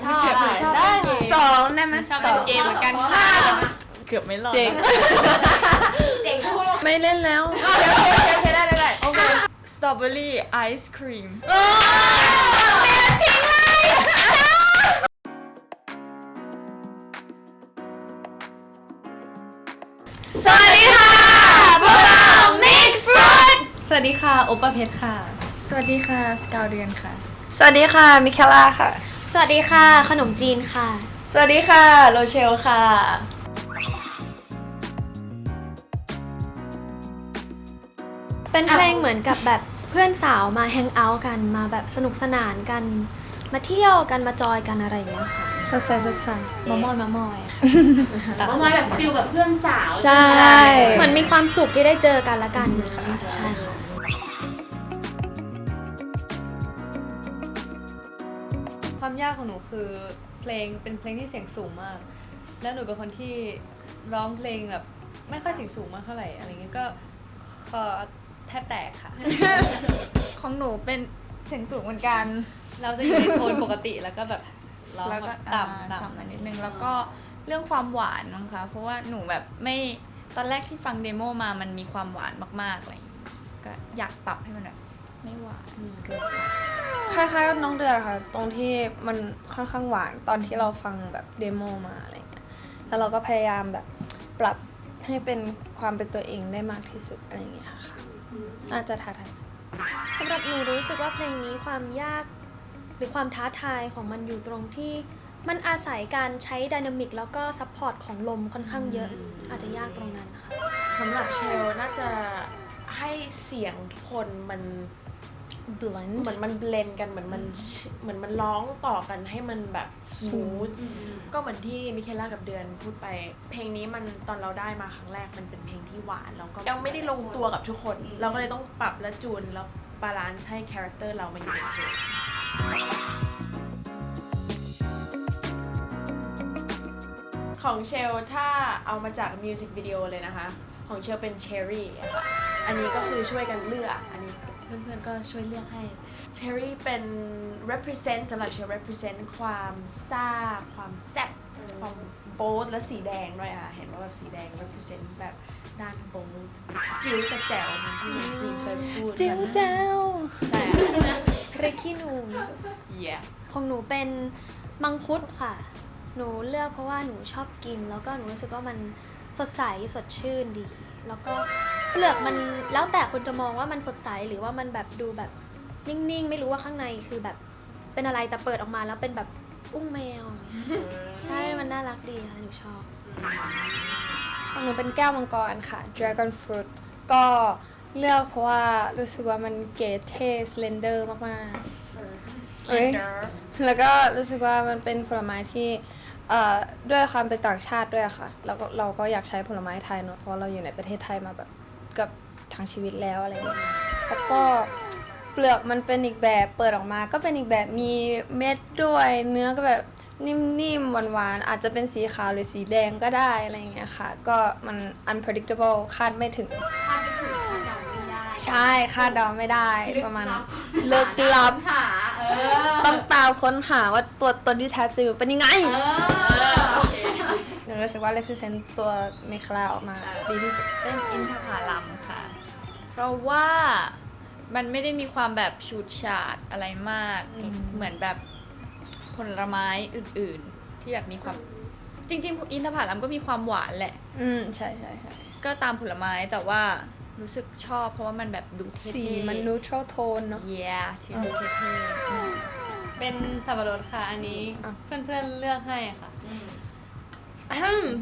ชอบชอบได้เล่นเกมสองได้ไหมชอบเล่นเกมเหมือนกันค่ะเกือบไม่รอดเจ๋งเจ๋งพวกไม่เล่นแล้วโอเคได้ได้ได้โอเคสตรอเบอรี่ไอศครีมสวัสดีค่ะ พวกเรา Mix Fruit สวัสดีค่ะ โอปปาเพชรค่ะ สวัสดีค่ะ สกาวเดือนค่ะ สวัสดีค่ะ มิเคล่าค่ะ สวัสดีค่ะ ขนมจีนค่ะ สวัสดีค่ะ โรเชลค่ะ เป็นเพลงเหมือนกับแบบเพื่อนสาวมาแฮงเอาท์กันมาแบบสนุกสนานกัน มาเที่ยวกันมาจอยกันอะไรอย่างเงี้ยค่ะสดใสสดใสมามอยมามอยค่ะประมาณแบบฟิลแบบเพื่อนสาว ใช่ เหมือนมีความสุขที่ได้เจอกันละกันใช่ค่ะามยากของหนูคือเพลงเป็นเพลงที่เสียงสูงมาก แล้วหนูเป็นคนที่ร้องเพลงแบบไม่ค่อยเสียงสูงมากเท่าไหร่อะไรเงี้ยก็คอแทบแตกค่ะ ของหนูเป็นเสียงสูงเหมือนกัน เราจะอยู่ในโทนปกติแล้วก็แบบร้องแล้วแบก็บอ่าต่ำ ต่ำมาต่ำนิดนึงแล้วก็เรื่องความหวานมั้งคะเพราะว่าหนูแบบไม่ตอนแรกที่ฟังเดโมมามันมีความหวานมากๆอะไรอย่างงี้ก็อยากปรับให้มันแบบ ไม่หวานเกินไปคล้ายๆกับน้องเดือนค่ะ ตรงที่มันค่อนข้างหวานตอนที่เราฟังแบบเดโมมาอะไรเงี้ยแล้วเราก็พยายามแบบปรับให้เป็นความเป็นตัวเองได้มากที่สุดอะไรเงี้ยค่ะน่าจะท้าทายสุดสำหรับหนูรู้สึกว่าเพลงนี้ความยากหรือความท้าทายของมันอยู่ตรงที่มันอาศัยการใช้ดินามิกแล้วก็ซัพพอร์ตของลมค่อนข้างเยอะ อาจจะยากตรงนั้นนะคะสำหรับเชลน่าจะให้เสียงทุกคนมัน blend เหมือนมันเบลนกันเหมือนมันเหมือนมันร้องต่อกันให้มันแบบส o ู t ก็เหมือนที่มิเคล่ากับเดือนพูดไป เพลงนี้มันตอนเราได้มาครั้งแรกมันเป็นเพลงที่หวานแล้วก็ยังไม่ได้ลงตัวกับทุกคน เราก็เลยต้องปรับและจูนแล้วบาลานซ์ให้คาแรคเตอร์เรามาอยู่ในเพลงของเชลถ้าเอามาจากมิวสิกวิดีโอเลยนะคะ ของเชลเป็นเชอรี่อะค่ะอันนี้ก็คือช่วยกันเลือกอันนี้เพื่อนๆก็ช่วยเลือกให้เชอรี่เป็น represent สำหรับเชล represent ความซ่า ความแซ่บความโบ๊ทและสีแดงด้วยอะ เห็นว่าแบบสีแดง represent แบบด้านโบ๊ทจิ้วแต่แจ๋วเหมันที่จีนเคยพูดจิ้วเจ้าใช่อะเรคินู yeah ของหนูเป็นมังคุดค่ะ หนูเลือกเพราะว่าหนูชอบกิน แล้วก็หนูรู้สึกว่ามันสดใสสดชื่นดี แล้วก็ เปลือกมันแล้วแต่คนจะมองว่ามันสดใสหรือว่ามันแบบดูแบบนิ่งๆ ไม่รู้ว่าข้างในคือแบบเป็นอะไรแต่เปิดออกมาแล้วเป็นแบบอุ้งแมว ใช่มันน่ารักดีค่ะหนูชอบ ของหนูเป็นแก้วมังกรค่ะ Dragon Fruit ก็เลือกเพราะว่ารู้สึกว่ามันเก๋เท่ slender มากๆเอ้ยแล้วก็รู้สึกว่ามันเป็นผลไม้ที่เอ่อด้วยความเป็นต่างชาติด้วยอะค่ะ แล้วก็เราก็อยากใช้ผลไม้ไทยเนอะเพราะว่าเราอยู่ในประเทศไทยมาแบบ เกับทั้งชีวิตแล้วอะไรเงี้ยแล้วก็เปลือกมันเป็นอีกแบบเปิดออกมา ก็เป็นอีกแบบมีเม็ดด้วย เนื้อก็แบบนิ่มๆหวานๆอาจจะเป็นสีขาวหรือสีแดงก็ได้อะไรอย่างเงี้ยค่ะ ก็มัน unpredictable คาดไม่ถึง คาดไม่ถึงคาดเดาไม่ได้ใช่คาดเดาไม่ได้ประมาณลึกลับ หา เออ ต้องตามค้นหาว่าตัวตนที่แท้จริงเป็นยังไง เออโอเค หนูรู้สึกว่า represent ตัวเมคลาออกมาดีที่สุด เป็นอินทผลัมค่ะ เพราะว่ามันไม่ได้มีความแบบชูดฉาดอะไรมาก เหมือนแบบผลไม้อื่นๆ ที่แบบมีความจริง ๆ อินทผลัมก็มีความหวานแหละ อืมใช่ใช่ใช่ก็ตามผลไม้แต่ว่ารู้สึกชอบเพราะว่ามันแบบดูเท่ๆสีมัน neutral tone เนอะ yeah ที่ดูเท่ๆอืมเป็นสับปะรดค่ะ อันนี้อะ เพื่อนๆเลือกให้ค่ะอืม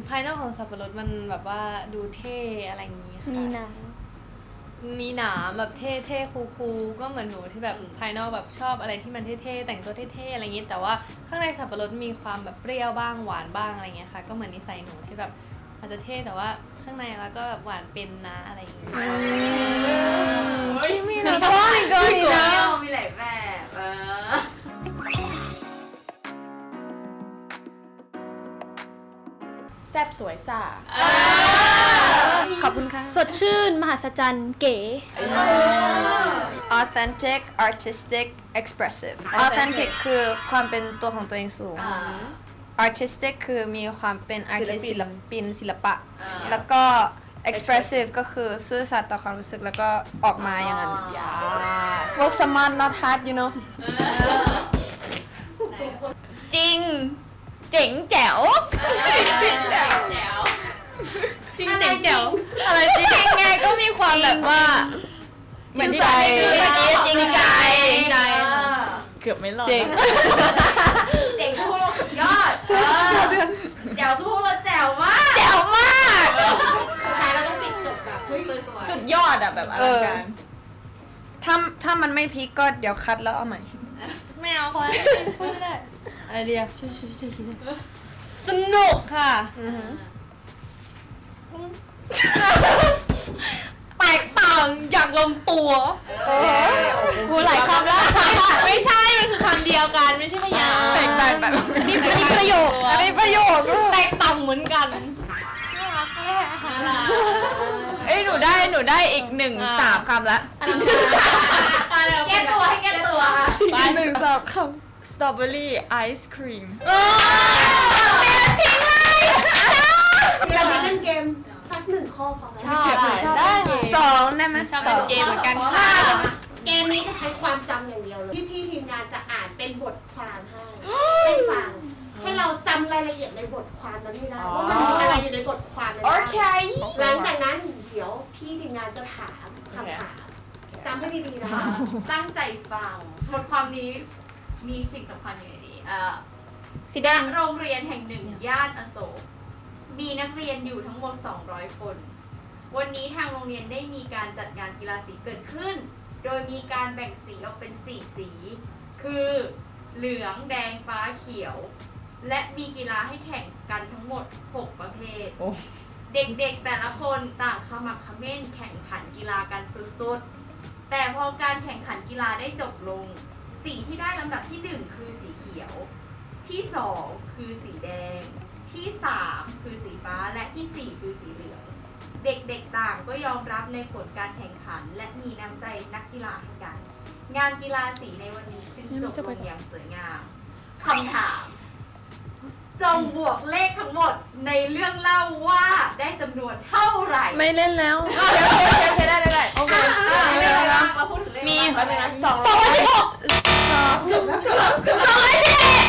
ภายนอกของสับปะรดมันแบบว่าดูเท่อะไรอย่างงี้ค่ะมีหนังมีหนามแบบเท่เท่คูคูลๆก็เหมือนหนูที่แบบภายนอกแบบชอบอะไรที่มันเท่ๆแต่งตัวเท่ๆอะไรอย่างงี้ แต่ว่าข้างในสับปะรดมีความแบบเปรี้ยวบ้างหวานบ้างอะไรเงี้ยค่ะ ก็เหมือนนิสัยหนูที่แบบอาจจะเท่แต่ว่าข้างในแล้วก็แบบหวานเป็นนะอะไรอย่างงี้ที่มีนะก้อนอีกก้อนอีกนะมีหลายแบบเออ แซบสวยซ่าขอบคุณค่ะ สดชื่น มหัศจรรย์เก๋ authentic artistic expressive authentic คือความเป็นตัวของตัวเองสูงอ่า artistic คือมีความเป็น artist ศิศิลลปินปินศิลปะอ่าแล้วก็ expressive ก็คือซื่อสัตย์ต่อความรู้สึกแล้วก็ออกมาอย่างนั้นอย่า work smart not hard you know จริง เจ๋งแจ๋วจริงแจ๋วแจ๋วจริงเจ๋งแจ๋วอะไรจริงไงก็มีความแบบว่าเหมือนที่จริงใจเมื่อกี้จริงใจจริงใจเกือบไม่รอดเจ๋งเจ๋งคือพวกเราสุดยอดเออแจ๋วคือพวกเราแจ๋วมากแจ๋วมากสุดท้ายเราต้องปิดจบแบบสวยสุดยอดอะแบบอลังการถ้าถ้ามันไม่พีคก็เดี๋ยวคัดแล้วเอาใหม่ ไม่เอาคนพูดไม่ได้อะไรเดียวช่วยช่วยช่วยคิดสนุกค่ะ แตกต่างอย่างลงตัวพูดหลายคำแล้ว ไม่ใช่ มันคือคำเดียวกัน ไม่ใช่พยางค์แตกต่างแบบอันนี้อันนี้ประโยคอันนี้ประโยคแตกต่างเหมือนกัน เอ้ยหนูได้หนูได้อีกหนึ่งสามคำละแก้ตัวให้แก้ตัว ไป หนึ่งสองค สตรอเบอรี่ไอศครีมเราไปเล่นเกมสักหนึ่งข้อพอชอบชอบได้ำสองได้ไหมชอบสเล่อนงเกมเหมือนกันค่ะค่ะ เกมนี้จะใช้ความจำอย่างเดียวเลยพี่ๆทีมงานจะอ่านเป็นบทความให้ให้ฟัง ให้เราจำรายละเอียดในบทความนั้นให้ได้ว่ามันมีอะไรอยู่ในบทความนั้นโอบ้าง เค หลังจากนั้นเดี๋ยวพี่ทีมงานจะถามคำถามจำให้ดีๆนะคะตั้งใจฟังบทความนี้ มีสิ่งสำคัญอยู่ในนี้เอ่อสีแดงโรงเรียนแห่งหนึ่งย่านอโศก มีนักเรียนอยู่ทั้งหมด 200 คน วันนี้ทางโรงเรียนได้มีการจัดงานกีฬาสีเกิดขึ้น โดยมีการแบ่งสีออกเป็น 4 สี คือเหลืองแดงฟ้าเขียว และมีกีฬาให้แข่งกันทั้งหมด 6 ประเภท โอ้ เด็กๆแต่ละคนต่างขมักเขม้นแข่งขันกีฬากันสุดๆ แต่พอการแข่งขันกีฬาได้จบลง สีที่ได้ลำดับที่หนึ่งคือสีเขียว ที่สองคือสีแดง ที่สามคือสีฟ้าและที่สี่คือสีเหลือง เด็กๆต่างก็ยอมรับในผลการแข่งขัน และมีน้ำใจนักกีฬาให้กัน งานกีฬาสีในวันนี้จึงจบลงอย่างสวยงามคำถาม จงบวกเลขทั้งหมดในเรื่องเล่าว่าได้จำนวนเท่าไหร่ไม่เล่นแล้วโอเคได้ได้ได้โอเคเรื่องอะไรบ้างมาพูดถึงเรื่องมีแป๊บนึงนะสองสองร้อยสิบหก สองร้อยสิบเอ็ด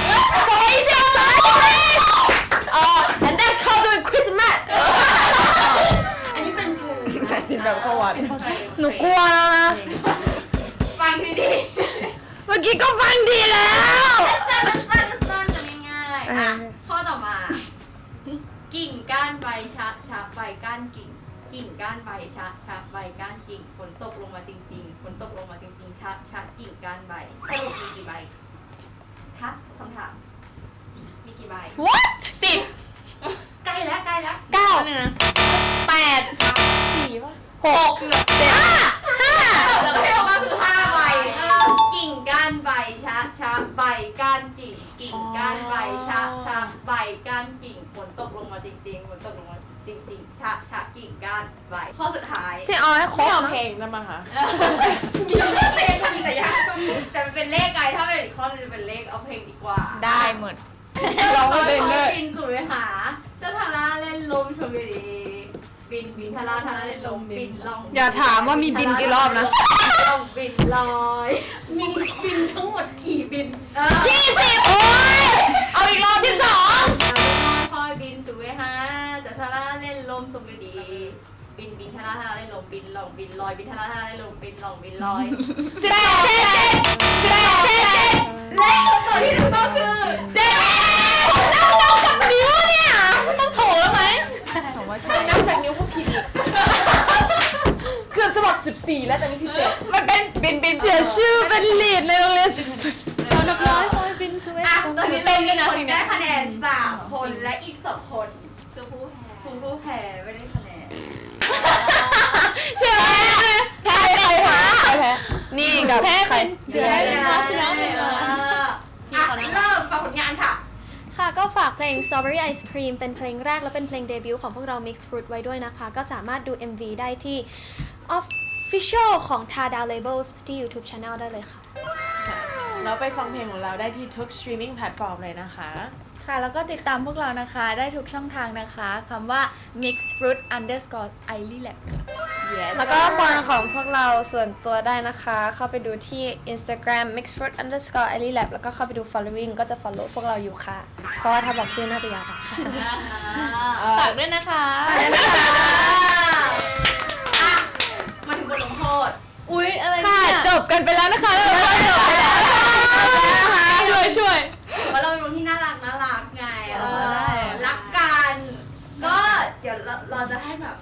สองร้อยสิบสองร้อยสิบเอ็ดอ๋อ and that's called doing Christmas อันนี้เป็นเพลงใส่สินแบบเข้าวัด หนูกลัวแล้วนะ ฟังดีเมื่อกี้ก็ฟังดีแล้วๆสั้นๆสั้นๆสั้นๆจะง่ายๆอะอ่าข้อต่อมา กิ่งก้านใบชะชะใบก้านกิ่ง กิ่งก้านใบชะชะใบก้านกิ่งฝนตกลงมาจริง ๆฝนตกลงมาจริงๆชะชะ กิ่งก้านใบสรุปมีกี่ใบคะคำถาม มีกี่ใบ what สิบใกล้แล้วใกล้แล้วเก้าอันนึงนะแปดสี่ป่ะหกเจ็ด กิ่งกิ่งก้านใบชะชะใบก้านกิ่งฝนตกลงมาจริงๆฝนตกลงมาจริงๆชะชะกิ่งก้านใบข้อสุดท้าย พี่เอาให้ครบไม่เอานะเพลงนะมาค่ะเพลงก็มีแต่ยากแต่มันเป็นเลขไงถ้าเป็นอีกข้อนึงจะเป็นเลขเอาเพลงดีกว่าได้หมดเราไม่เป็นเลเลยบินสู่ไปหาเจ้าทาราเล่นลมชมบุรีบินบินทาราทาราเล่นลมบินลองอย่าถามว่ามีบินกี่รอบนะลองบินลอย มีบินทั้งหมดกี่บินเออยี่สิบ ล่นลมบินลองบินลอยบินทาราทาราเล่นลมบินลองบินลอยสิบแปดเจ็ดเจ็ดสิบแปดเจ็ดเจ็ดเลขตัวที่ถูกต้องคือเจ็ดต้องต้องกับนิ้วเนี่ยต้องโถแล้วไหมผมว่าใช่นับจากนิ้วก็ผิดอีกเกือบจะบอก14 แล้วแต่นี่คือเจ็ดมันเป็นบินบินเสียชื่อเป็นลีดในโรงเรียนเรานักร้อยคอยบินสวีอะตอนนี้เรามีคนได้คะแนนสามคนและอีกสองคนคือผู้แพ้คุณผู้แพ้ไม่ได้คะแนน เชื่อไหมแพ้ใครแพ้ใครแพ้นี่กับใคร เดี๋ยวเดี๋ยวชนะเลยเอออะเริ่มฟังผลงานค่ะ ค่ะก็ฝากเพลง Strawberry Ice Cream เป็นเพลงแรกและเป็นเพลงเดบิวต์ของพวกเรา Mix Fruit ไว้ด้วยนะคะ ก็สามารถดู MV ได้ที่ Official ของ Tada Labels ที่ YouTube Channel ได้เลยค่ะ แล้วไปฟังเพลงของเราได้ที่ทุก streaming platform เลยนะคะ ค่ะ แล้วก็ติดตามพวกเรานะคะ ได้ทุกช่องทางนะคะคำว่า mix fruit underscore i l y lab ค่ะ yes แล้วก็ฟังของพวกเราส่วนตัวได้นะคะ เข้าไปดูที่ Instagram mixfruit underscore a l l y lab แล้วก็เข้าไปดู following ก็จะ follow พวกเราอยู่ค่ะ เพราะว่าถ้าบอกชื่อน่าจะยาวค่ะฝากด้วยนะคะอะมาถึงบทลงโทษ อุ๊ย อะไรค่ะ เนี่ยจบกันไปแล้วนะคะแล้วก็จบไปแล้วนะคะ ช่วยช่วย ว่าเราเป็นคนที่น่ารักน่ารักไงเอ เออ อ ได้ รักกัน ก็เดี๋ยวเราเราจะให้แบบ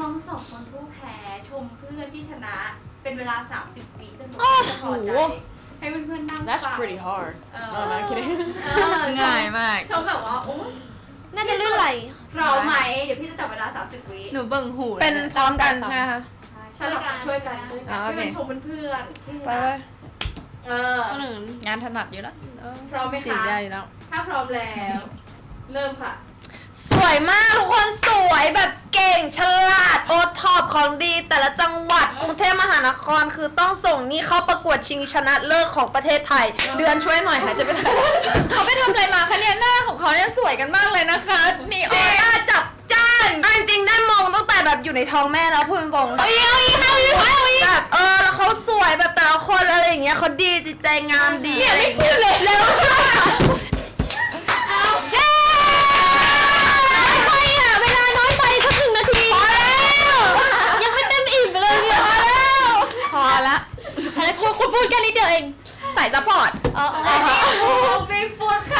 น้องๆสองคนผู้แพ้ชมเพื่อนที่ชนะ เป็นเวลา 30ปีจนกว่าจะพอใจให้เพื่อนๆนั่ง that's ฟัง pretty hard เออ no I'm kidding เออชมง่ายมาก ชมแบบว่าโอ้ยน่าจะลื่นไหลพร้อมไหม เดี๋ยวพี่จะจับเวลา 30วิหนูเบิ่งหูเป็นพร้อมกันใช่ไหมคะ สลับกันช่วยกันช่วยกัอ่านโอช่วยเค กันชมเพื่อนๆที่ไปรัไปกเออ หนึ่งงานถนัดอยู่แล้วพร้อมไหมฉีดคะได้แล้ว ถ้าพร้อมแล้ว เริ่มค่ะ สวยมากทุกคนสวยแบบเก่งฉลาดโอท็อปของดี แต่ละจังหวัดกรุงเทพมหานครคือต้องส่งนี่เข้าประกวดชิงชนะเลิศของประเทศไทย เดือนช่วยหน่อยหายใจะไปเขาไปทำอะไรมาคะเนี่ยหน้าของเขาเนี่ยสวยกันมากเลยนะคะมีออร่าจับจ้าน อันจริงได้มองตั้งแต่แบบอยู่ในท้องแม่แล้วพูดตรงๆเอาอีกเอาอีกเอาอีกเอาอีกแบบเออแล้วเขาสวยแบบแต่ละคนอะไรอย่างเงี้ยเขาดีจิตใจงามดีเนี่ยไม่พูดเลยเร็ว สายซัพพอร์ตโอ้บิ๊กฟูดค่ะ see you ซูยี